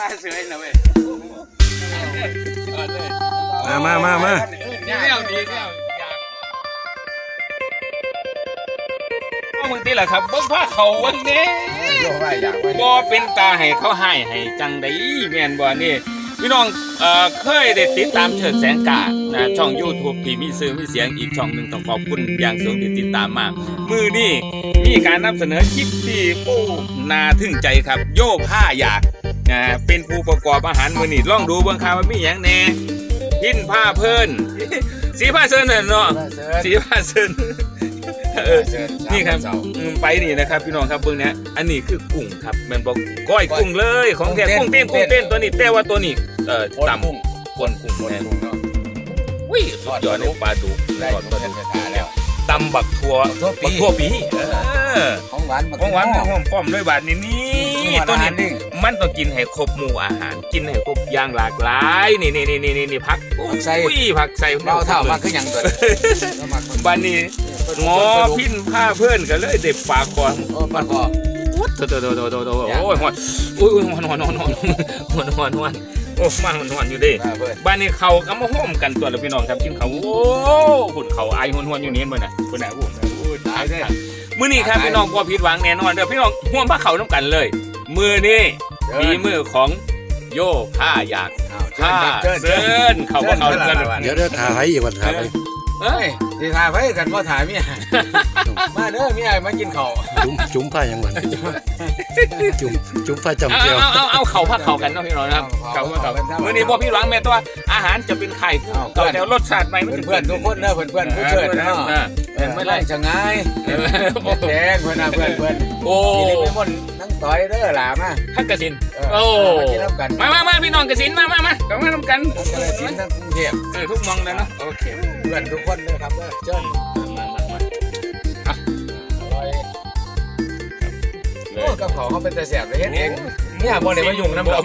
มาเสือนะเว้ยมามามามาดีแนวดีแนวอยากเอามึงตีแหละครับเบิ้งผ้าเขาวันนี้โยกว่าอยากว่าบ่เป็นตาให้เขาให้ให้จังไดแม่นบ่นี่พี่น้องเอ่อเคยได้ติดตามเฉิดแสงกานะช่อง YouTube ที่มีซื้อมีเสียงอีกช่องหนึ่งต้องขอบคุณอย่างสูงที่ติดตามมาก มือนี่มีการนำเสนอคลิปที่โอ้นาทึ่งใจครับ โยผ้าอยาก นะเป็นผู้ประกอบอาหารมือนี่ลองดูเบิ่งครับว่ามีหยังแหน่พินผ้าเพิ่น สีผ้าเซินน่ะเนาะเสือสีผ้าเซินเออเสือนี่ครับอืมไปนี่นะครับพี่น้องครับเบิ่งเนี้ยอันนี้คือกุ้งครับแมันบอกก้อยกุ้งเลยของแท้กุ้งเต้นกุ้งเต้นตัวนี้แต่ว่าตัวนี้เอ่อคนต่ำกุ้งปนกุ้งคนแน่กุ้งเนาะอุ้ยสุดยอดเลยปลาดุกได้ทอดตัปวลาเดีดุยวกจะทาแล้วตำบักทั่วทั่วปีบักทั่วปีเออของหวานของหวานหอมป้อมด้วยบาทนี่นี่ ตัวนี้นี่มันต้องกินให้ครบหมู่อาหาร กินให้ครบอย่างหลากหลายนี่นี่นี่นี่นี่นี่ผักอุ้ยผักใส่เบาเท่ามาคือหยังตัวเรามาคนบ้านนี้หมอพินผ้าเพื่อนก็เลยเด็บปากก่อนโอ้ปลาคอโตโตโตโตโตโตโอ้ยหอนอุ้ยหอนหอนหอนหอนหอนหอนหอนโอ้มาหอนหอนอยู่ดิปลาเบิดบ้านนี้เขาก็มาห้อมกันตัวแล้วพี่น้องครับกินเขาโอ้หุ่นเขาไอหอนหอนอยู่นี่เมื่อน่ะคนไหนหุ่นโอ้ยตายได้มื้อนี้ครับพี่น้องพอผิดหวังแน่นอนเด้อพี่น้องห่วมผ้าเขาน้ำกันเลย มือนี้ฝีมือของโยผ้าอยากอ้าวเชิผ้าญเชิญเซินเขาบ่เขากันเดี๋ยวเดี๋ยวถ่ายอีกวันถ่ายไป เอ้ยสิทาไว้กันบ่ถ่ายเมียมาเด้อเมียมากินข้าวจุ้มจุ้มผ้ายังวันจุ้มจุ้มผ้าจำเอาเจียวเอาเอาเอาเขาผ้าเขากันเนาะพี่น้องนะครับเขาผ้าเขามื้อนี้พอพี่หวังแม่ตัวอาหารจะเป็นไข่ตัวแต่รสชาติใหม่มันจะเพื่อนๆทุกคนเด้อเพื่อนๆผู้เชิญเนาะเออไม่ไรชะงายแดงเพื่อนนะเพื่อนเพื่อนโอ้กินได้ไม่หมดทั้งต่อยเด้อหลามาทักกระสินเอโอ้มากินน้ำกันมามามาพี่น้องกระสินมามามากลับมาทำกันทั้งกระสินทั้งกรุงเทพเออทุกมองเลยเนาะโอเคเพื่อนทุกคนเลยครับเด้อเชิญมามามาอร่อยโอ้กับของเขาเป็นแต่แสบเลยเฮ็ดเองเนี่ยบ่ได้มายุ่งน้ำดอก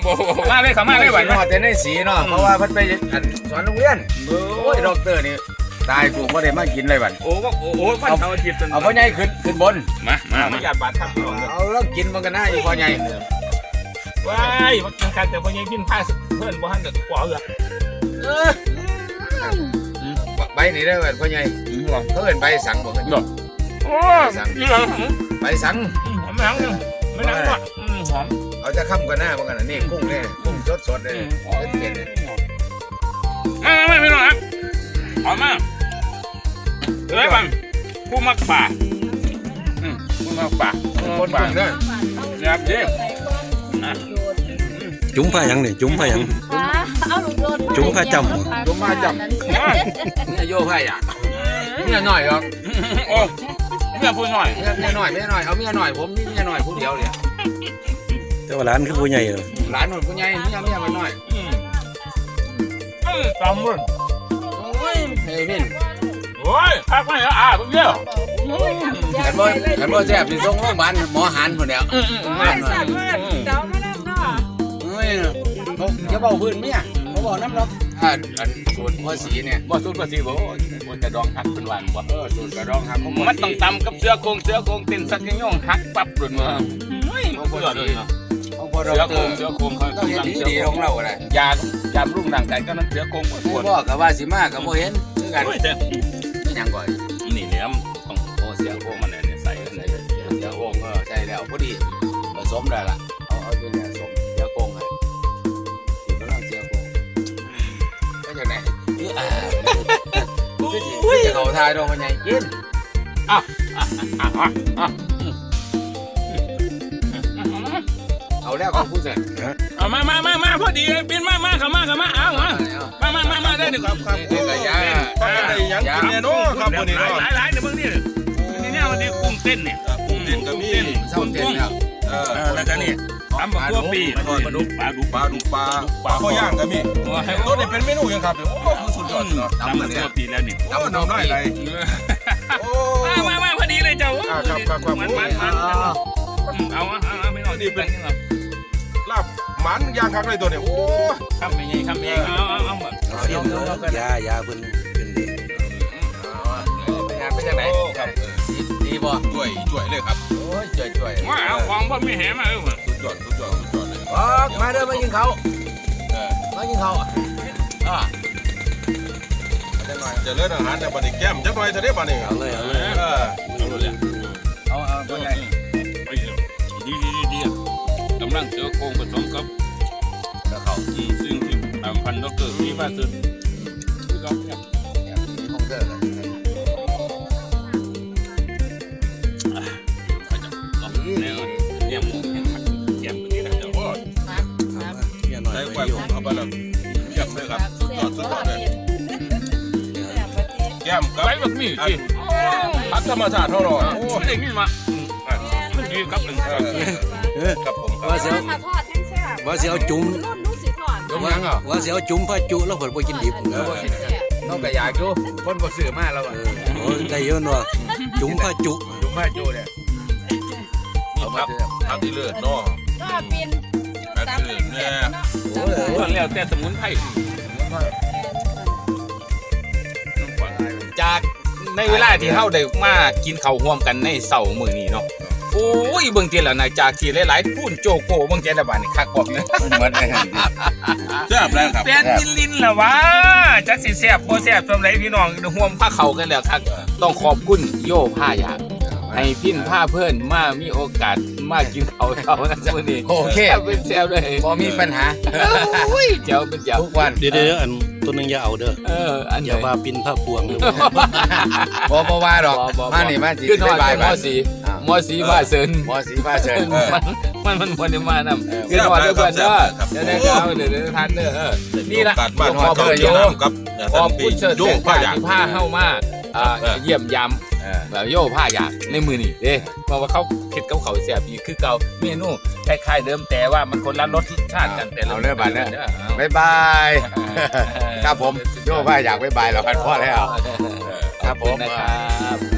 มาเลยเขามาเลยไหวนอดแต่ในสีเนาะเพราะว่าเพิ่นไปอันสอนโรงเรียนโอ้ยดอกเตอร์นี่ตายถูกบ่ได้มากินเลยบัดโอ้ก็โอ้โหวันเสาร์อาทิตย์เอาพ่อใหญ่ขึ้นขึ้นบนมามามาญาติบาดทับพี่น้องเอาแล้วกินมันกันหน้าอยู่พ่อใหญ่ว้ายมากินกันแต่วันนี้กินผ้าเพื่อนบ่ทันกับกว่าเหรอเออ ใบนี่เด้อเอิ้นพ่อใหญ่เขาเอิ้นใบสังบ่เอิ้น โอ้ยนี่เหรอใบสังหอมแหงไม่นั่งหรอกหอมเอาจะค้ำกันหน้ามันกันนะนี่กุ้งเนี่ยกุ้งสดๆเลยเป็นเผ็ดเลยมามาพี่น้องครับหอมมากเฮ้ยบังผู้มักป่าอืมผู้มักป่าคนบังเด้อครับเด้จุ้มผ้ายังเนี่ยจุ้มผ้ายัง เอาลูกโดนจุ้มผ้าจำเนี่ยโย่ไผ่อะเมียหน่อยครับโอ้เมียพูดหน่อยเมียเมียหน่อยเมียหน่อยเอาเมียหน่อยผมมีเมียหน่อยผู้เดียวเลยแต่ว่าร้านคือผู้ใหญ่เลยหลานหนุ่มผู้ใหญ่เมียเมียมันหน่อยอืมเอ้ยตำเลยโอ้ยเฮ้ยพี่โอ้ยพักไม่เหรออ่าเพิ่งเดียวกันบ่กันบ่แซ่บสิส่งโรงพยาบาลหมอหันคนเดียวอืมอืมโอ้ยสัตว์มันเจ้าไม่ได้เนาะ เฮ้ยเขาจะเบาพื้นเมียเขาบอกน้ำหรอกอ่าอันส่วนพ่อสีเนี่ยบ่สูตรภาษีบ่บนกระดองหักเป็นหวานบ่เออส่วนกระดองครับมันต้องตำกับเสือโครงเสือโครงเต้นสักยังย่องหักปั๊บหลุดมาเฮ้ยมันก็เลยเนาะเขาพอเสืเราอเตโครองเสือโครงเขาต้องเห็นตำดีเสือดีโครของงเราอะไรยายามรุ่งร่างกายก็นั้นเสือโครงปวดปวดพ่อกับว่าสิมากับบ่เห็นคือกันโอ้ยแต่ไม่หยังก่อนนี่เนี่ยต้องโอ้เสือโครงมันเนี่ยใส่กันเลยเดี๋ยวโอ่งก็ใช่แล้วพอดีผสมได้ละเอาเอาตัวเนี้ยสม คือสิคือจะเขาทายดอกมันใหญ่กินอะอะอะเอาแล้วของผู้เสร็จเอามามามามาพอดีบินมามาเข้ามาเข้ามาเอามามามามามาได้ดีกว่าครับนี่ก็ยาได้หยังกินเนี่ยเนาะครับวันนี้หลายเนาะหลายหลายเดี๋ยวเบิ่งนี่นี่เนี่ยมันนี่กุ้งเต้นเนี่ยกุ้งเต้นก็มีเศร้าเต็มแล้วเออเออแล้วก็นี่ทำบักตัวปีปลาดุกปลาดุกปลาดุกปลาปลาข้อย่างก็มีตัวนี้เป็นเมนูหยังครับเนี่ยโอ้คือสุดยอดเนาะทำบักตัวปีแล้วนี่โอ้น้ำได้ไรโอ้มามามาพอดีเลยเจ้าอ่าครับครับครับมันมันมันเอาเอาเอาไม่ต้องดีเป็นลาบหมันย่างคักเลยตัวเนี่ยโอ้ทำยังไงทำยังไงเอาเอาเอาเอาเสียมเลยยายาเพิ่นเป็นเด็กไปงานไปจากไหนครับดีบ่ช่วยช่วยเลยครับโอ้ยจ่อยจ่อยว่าเอาของพ่อไม่แหมาเออสุดยอดสุดยอดสุดยอดเลยขบอกมาเด้อมากินเขาวเออมากินเขาวอะ จะหน่อยจะเลือดอาหารแต่บัดนี้แก้มจะหน่อยจะได้บัดนี้เอาเลยเอาเลยเออเอาเลยเอาเอาตัวใหญ่ไปดีดีดีดีกำลังเจอโครงผสมกับกระเขาอืมซึ่งที่ทางพันดอกเกอรที่มาสุด แก้มกับไว้แบบนี้สิพักธรรมชาติเท่าไหร่โอ้ไม่ได้ยินมาอืมอะมันดีครับเป็นเออเออครับผมครับว่าเสียวถ้าทอดแห้งแซ่บว่าเสียวจุ่มรุ่นนู้นสิทอดยกยังเหรอว่าเสียวจุ่มผ้าจุแล้วเพิ่นบ่กินดิบเออน้องก็อยากอยู่คนบ่ซื้อมาแล้วอะโอ้ยได้เยอะเนาะจุ่มผ้าจุลุงมาอยู่เนี่ยนี่ครับครับที่เลือดเนาะก็เป็นตามเป็นเสร็จเนาะโอ้ยส่วนแล้วแต่สมุนไพร ในเวลาที่เฮาได้มากินข้าวร่วมกันในเสาร์มื้อนี้เนาะโอ้ยเบิ่งทีแล้วนะจากที่หลายๆพูนโจโกเบิ่งแต่ละบาดนี่คักบ่นะเหมือนกันแซ่บแล้วครับแปนลินลินล่ะวะจักสิแซ่บบ่แซ่บซำไรพี่น้องห่วมผ้าเขากันแล้วครับต้องขอบคุณโยผ้าอยางให้พินผ้าเพิ่นมามีโอกาสมากินเขาวเช้านะมื้อนี้โอเคแซ่บเป็นแซ่บเลยพอมีปัญหาโอ้ยเจ้าเป็นเจ้าทุกวันเดี๋ยวเดี๋ยวอัน ตัวหนึงอย่าเอาเด้อเออ อันอใหย่าญ่ว่าปินผ้าพวงเด้อบ่บ่ว่าดอกบ่บ่บ่มานี่มาสิขึ้นฮอดบายมบายสีอ่ามอสีบ้าเซินหมอสีฟ้าเชิญมันมันมันบ่ได้มานำขึ้นฮอดเด้อเพิ่นเด้อเดี๋ยวได้เอาเดี๋ยวได้ทานเด้อเออ นี่ล่ะ การบ้านขอบเขาคุณเจีโยยวกับขอบคุณเชิดโยแสงผ้าผ้าอย่างที่ผ้าเฮ้ามาอ่าเออ เยี่ยมยามเออ แบบโย่ผ้าอยากในมือนี่เด้เพราะว่าเขาเผ็ดกับเขาวเสียบอีกคือเก่าเมนูคล้ายๆเดิมแต่ว่ามันคนละรสชาติกันแต่ละเอาเลยบัดเนี่ยเอาบ๊ายบาย ครับผมโยกว่าอยากบ๊ายบายแล้วกันพอแล้ว ครับผมนะครับ